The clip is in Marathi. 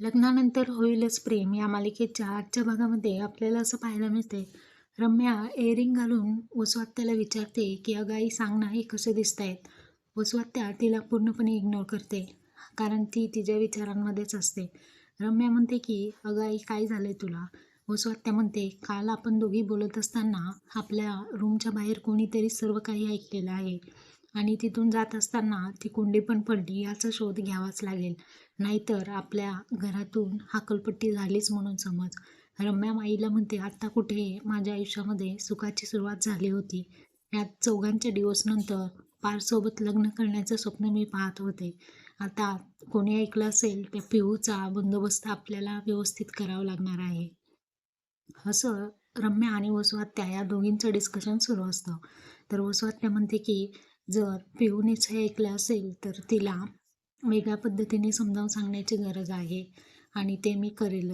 लग्नानंतर होईलच प्रेम. या मालिकेच्या आजच्या भागामध्ये आपल्याला असं पाहायला मिळते रम्या एअरिंग घालून वसुआत्याला विचारते की अगं आई सांग ना हे कसे दिसत आहेत वसुआत्या तिला पूर्णपणे इग्नोर करते कारण ती तिच्या विचारांमध्येच असते. रम्या म्हणते की अगं आई काय आहे तुला? वसुआत्या म्हणते काल आपण दोघी बोलत असताना आपल्या रूमच्या बाहेर कोणीतरी सर्व काही ऐकलेलं आहे. आणि तिथून जात असताना ती कुंडी पण पडली याचा शोध घ्यावाच लागेल. नाहीतर आपल्या घरातून हाकलपट्टी झालीच म्हणून समज. रम्या माईला म्हणते आत्ता कुठे माझ्या आयुष्यामध्ये सुखाची सुरुवात झाली होती. या चौघांच्या डिवोर्सनंतर पारसोबत लग्न करण्याचं स्वप्न मी पाहत होते. आता कोणी ऐकलं असेल त्या पिहूचा बंदोबस्त आपल्याला व्यवस्थित करावा लागणार आहे. असं रम्या आणि वसुआत्या या दोघींचं डिस्कशन सुरू असतं. तर वसुआत्या म्हणते की जर पिऊनीच हे ऐकलं असेल तर तिला वेगळ्या पद्धतीने समजावून सांगण्याची गरज आहे आणि ते मी करेलच.